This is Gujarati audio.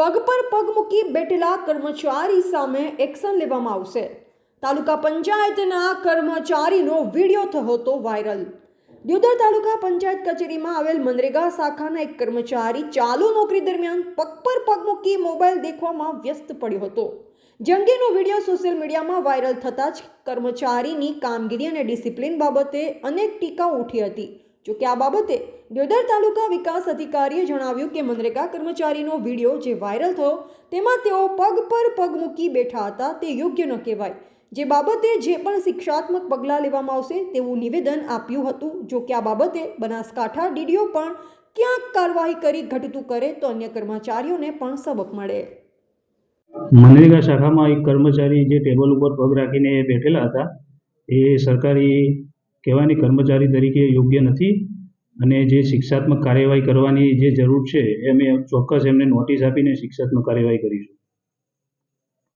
પગ પર પગ મૂકી બેઠેલા કર્મચારી સામે એક્શન લેવામાં આવશે. તાલુકા પંચાયતના કર્મચારીનો વીડિયો થયો હતો વાયરલ. દિયોદર તાલુકા પંચાયત કચેરીમાં આવેલ મનરેગા શાખાના એક કર્મચારી ચાલુ નોકરી દરમિયાન પગ પર પગ મૂકી મોબાઈલ દેખવામાં વ્યસ્ત પડ્યો હતો. જંગીનો વીડિયો સોશિયલ મીડિયામાં વાયરલ થતાં જ કર્મચારીની કામગીરી અને ડિસિપ્લિન બાબતે અનેક ટીકાઓ ઉઠી હતી. જોકે આ બાબતે દિયોદર તાલુકા વિકાસ અધિકારીએ જણાવ્યું કે મનરેગા કર્મચારીનો વીડિયો જે વાયરલ થયો, તેમાં તેઓ પગ પર પગ મૂકી બેઠા હતા, તે યોગ્ય ન કહેવાય. જે બાબતે જે પણ શિક્ષાત્મક પગલાં લેવામાં આવશે, તેવું નિવેદન આપ્યું હતું. જો કે આ બાબતે બનાસકાંઠા ડીડીઓ પણ ક્યાંક કાર્યવાહી કરી ઘટતું કરે, તો અન્ય કર્મચારીઓને પણ સબક મળે. મનરેગા શાખામાં એક કર્મચારી જે ટેબલ ઉપર પગ રાખીને બેઠેલા હતા, એ સરકારી કહેવાની કર્મચારી તરીકે યોગ્ય નથી અને જે શિક્ષાત્મક કાર્યવાહી કરવાની જે જરૂર છે એ અમે ચોક્કસ એમને નોટિસ આપીને શિક્ષાત્મક કાર્યવાહી કરીશું.